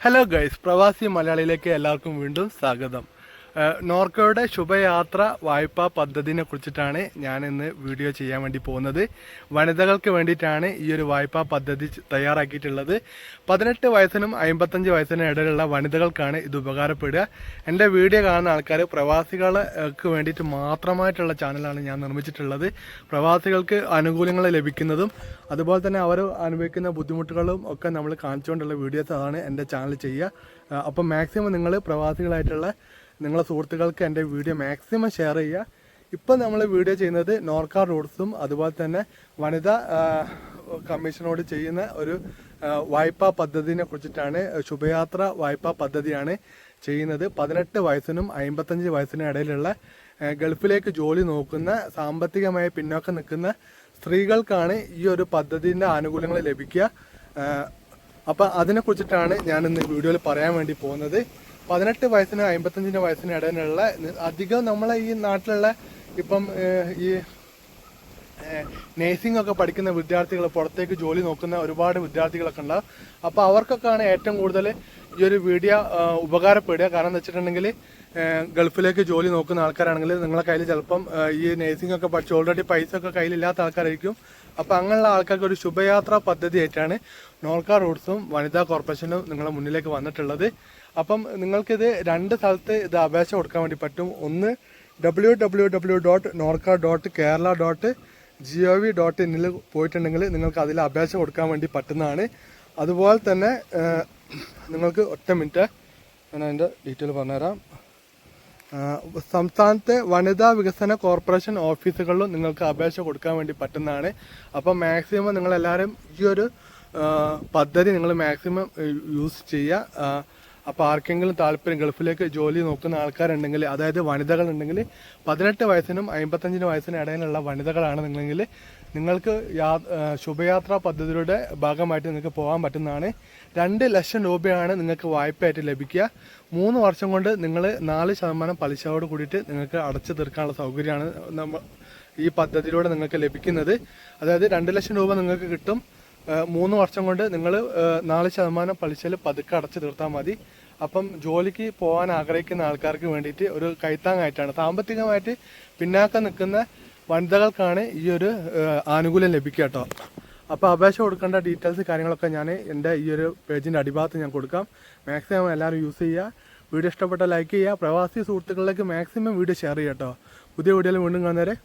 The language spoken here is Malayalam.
ഹലോ ഗൈസ് പ്രവാസി മലയാളിയിലേക്ക് എല്ലാവർക്കും വീണ്ടും സ്വാഗതം. നോർക്കയുടെ ശുഭയാത്ര വായ്പാ പദ്ധതിനെ കുറിച്ചിട്ടാണ് ഞാൻ ഇന്ന് വീഡിയോ ചെയ്യാൻ വേണ്ടി പോകുന്നത്. വനിതകൾക്ക് വേണ്ടിയിട്ടാണ് ഈ ഒരു വായ്പാ പദ്ധതി തയ്യാറാക്കിയിട്ടുള്ളത്. പതിനെട്ട് വയസ്സിനും അമ്പത്തഞ്ച് വയസ്സിനും ഇടയിലുള്ള വനിതകൾക്കാണ് ഇത് ഉപകാരപ്പെടുക. എന്റെ വീഡിയോ കാണുന്ന ആൾക്കാർ പ്രവാസികൾക്ക് വേണ്ടിയിട്ട് മാത്രമായിട്ടുള്ള ചാനലാണ് ഞാൻ നിർമ്മിച്ചിട്ടുള്ളത്. പ്രവാസികൾക്ക് ആനുകൂല്യങ്ങൾ ലഭിക്കുന്നതും അതുപോലെ തന്നെ അവർ അനുഭവിക്കുന്ന ബുദ്ധിമുട്ടുകളും ഒക്കെ നമ്മൾ കാണിച്ചുകൊണ്ടുള്ള വീഡിയോസ് അതാണ് എന്റെ ചാനൽ ചെയ്യുക. അപ്പം മാക്സിമം നിങ്ങൾ പ്രവാസികളായിട്ടുള്ള നിങ്ങളെ സുഹൃത്തുക്കൾക്ക് എന്റെ വീഡിയോ മാക്സിമം ഷെയർ ചെയ്യുക. ഇപ്പം നമ്മൾ വീഡിയോ ചെയ്യുന്നത് നോർക്ക റോഡ്സും അതുപോലെ തന്നെ വനിതാ കമ്മീഷനോട് ചെയ്യുന്ന ഒരു വായ്പാ പദ്ധതിനെ കുറിച്ചിട്ടാണ് ശുഭയാത്ര വായ്പാ പദ്ധതിയാണ് ചെയ്യുന്നത്. പതിനെട്ട് വയസ്സിനും അമ്പത്തഞ്ച് വയസ്സിനും ഇടയിലുള്ള ഗൾഫിലേക്ക് ജോലി നോക്കുന്ന സാമ്പത്തികമായി പിന്നോക്കം നിൽക്കുന്ന സ്ത്രീകൾക്കാണ് ഈ ഒരു പദ്ധതിന്റെ ആനുകൂല്യങ്ങൾ ലഭിക്കുക. അപ്പം അതിനെ കുറിച്ചിട്ടാണ് ഞാൻ ഇന്ന് വീഡിയോയിൽ പറയാൻ വേണ്ടി പോകുന്നത്. പതിനെട്ട് വയസ്സിന് അമ്പത്തഞ്ചിന് വയസ്സിന് ഇടയിലുള്ള അധികം നമ്മളെ ഈ നാട്ടിലുള്ള ഇപ്പം ഈ നേഴ്സിംഗ് ഒക്കെ പഠിക്കുന്ന വിദ്യാർത്ഥികൾ പുറത്തേക്ക് ജോലി നോക്കുന്ന ഒരുപാട് വിദ്യാർത്ഥികളൊക്കെ ഉണ്ടാവും അപ്പോൾ അവർക്കൊക്കെയാണ് ഏറ്റവും കൂടുതൽ ഈ ഒരു വീഡിയോ ഉപകാരപ്പെടുക. കാരണം എന്ന് വെച്ചിട്ടുണ്ടെങ്കിൽ ഗൾഫിലേക്ക് ജോലി നോക്കുന്ന ആൾക്കാരാണെങ്കിൽ നിങ്ങളെ കയ്യിൽ ചിലപ്പം ഈ നേഴ്സിംഗ് ഒക്കെ പഠിച്ച് ഓൾറെഡി പൈസ ഒക്കെ കയ്യിലില്ലാത്ത ആൾക്കാരായിരിക്കും. അപ്പോൾ അങ്ങനെയുള്ള ആൾക്കാർക്ക് ഒരു ശുഭയാത്രാ പദ്ധതി ആയിട്ടാണ് നോർക്ക റൂട്ട്സും വനിതാ കോർപ്പറേഷനും നിങ്ങളുടെ മുന്നിലേക്ക് വന്നിട്ടുള്ളത്. അപ്പം നിങ്ങൾക്കിത് രണ്ട് സ്ഥലത്ത് ഇത് അപേക്ഷ കൊടുക്കാൻ വേണ്ടി പറ്റും. ഒന്ന് W W W dot Norka dot Kerala dot G V dot ഇന്നിൽ പോയിട്ടുണ്ടെങ്കിൽ നിങ്ങൾക്ക് അതിൽ അപേക്ഷ കൊടുക്കാൻ വേണ്ടി പറ്റുന്നതാണ്. അതുപോലെ തന്നെ നിങ്ങൾക്ക് ഒറ്റ മിനിറ്റ് ഞാൻ അതിന്റെ ഡീറ്റെയിൽ പറഞ്ഞുതരാം. സംസ്ഥാനത്തെ വനിതാ വികസന കോർപ്പറേഷൻ ഓഫീസുകളിലും നിങ്ങൾക്ക് അപേക്ഷ കൊടുക്കാൻ വേണ്ടി പറ്റുന്നതാണ്. അപ്പം മാക്സിമം നിങ്ങളെല്ലാവരും ഈ ഒരു പദ്ധതി നിങ്ങൾ മാക്സിമം യൂസ് ചെയ്യുക. അപ്പോൾ ആർക്കെങ്കിലും താല്പര്യം ഗൾഫിലേക്ക് ജോലി നോക്കുന്ന ആൾക്കാരുണ്ടെങ്കിൽ അതായത് വനിതകൾ ഉണ്ടെങ്കിൽ പതിനെട്ട് വയസ്സിനും അമ്പത്തഞ്ചിന് വയസ്സിനും ഇടയിലുള്ള വനിതകളാണ് നിങ്ങളെങ്കിൽ നിങ്ങൾക്ക് യാ ശുഭയാത്രാ പദ്ധതിയുടെ ഭാഗമായിട്ട് നിങ്ങൾക്ക് പോകാൻ പറ്റുന്നതാണ്. രണ്ട് ലക്ഷം രൂപയാണ് നിങ്ങൾക്ക് വായ്പയായിട്ട് ലഭിക്കുക. മൂന്ന് വർഷം കൊണ്ട് നിങ്ങൾ നാല് ശതമാനം പലിശയോട് കൂടിയിട്ട് നിങ്ങൾക്ക് അടച്ചു തീർക്കാനുള്ള സൗകര്യമാണ് നമ്മൾ ഈ പദ്ധതിയിലൂടെ നിങ്ങൾക്ക് ലഭിക്കുന്നത്. അതായത് രണ്ട് ലക്ഷം രൂപ നിങ്ങൾക്ക് കിട്ടും. മൂന്ന് വർഷം കൊണ്ട് നിങ്ങൾ നാല് ശതമാനം പലിശയിൽ പതുക്കെ അടച്ചു തീർത്താൽ മതി. അപ്പം ജോലിക്ക് പോകാൻ ആഗ്രഹിക്കുന്ന ആൾക്കാർക്ക് വേണ്ടിയിട്ട് ഒരു കൈത്താങ്ങായിട്ടാണ്. സാമ്പത്തികമായിട്ട് പിന്നാക്കം നിൽക്കുന്ന വനിതകൾക്കാണ് ഈ ഒരു ആനുകൂല്യം ലഭിക്കുക കേട്ടോ. അപ്പോൾ അപേക്ഷ കൊടുക്കേണ്ട ഡീറ്റെയിൽസ് കാര്യങ്ങളൊക്കെ ഞാൻ എന്റെ ഈ ഒരു പേജിന്റെ അടിഭാഗത്ത് ഞാൻ കൊടുക്കാം. മാക്സിമം എല്ലാവരും യൂസ് ചെയ്യുക. വീഡിയോ ഇഷ്ടപ്പെട്ട ലൈക്ക് ചെയ്യുക. പ്രവാസി സുഹൃത്തുക്കളിലേക്ക് മാക്സിമം വീഡിയോ ഷെയർ ചെയ്യാം കേട്ടോ. പുതിയ വീഡിയോയിൽ വീണ്ടും കാണുന്നവരെ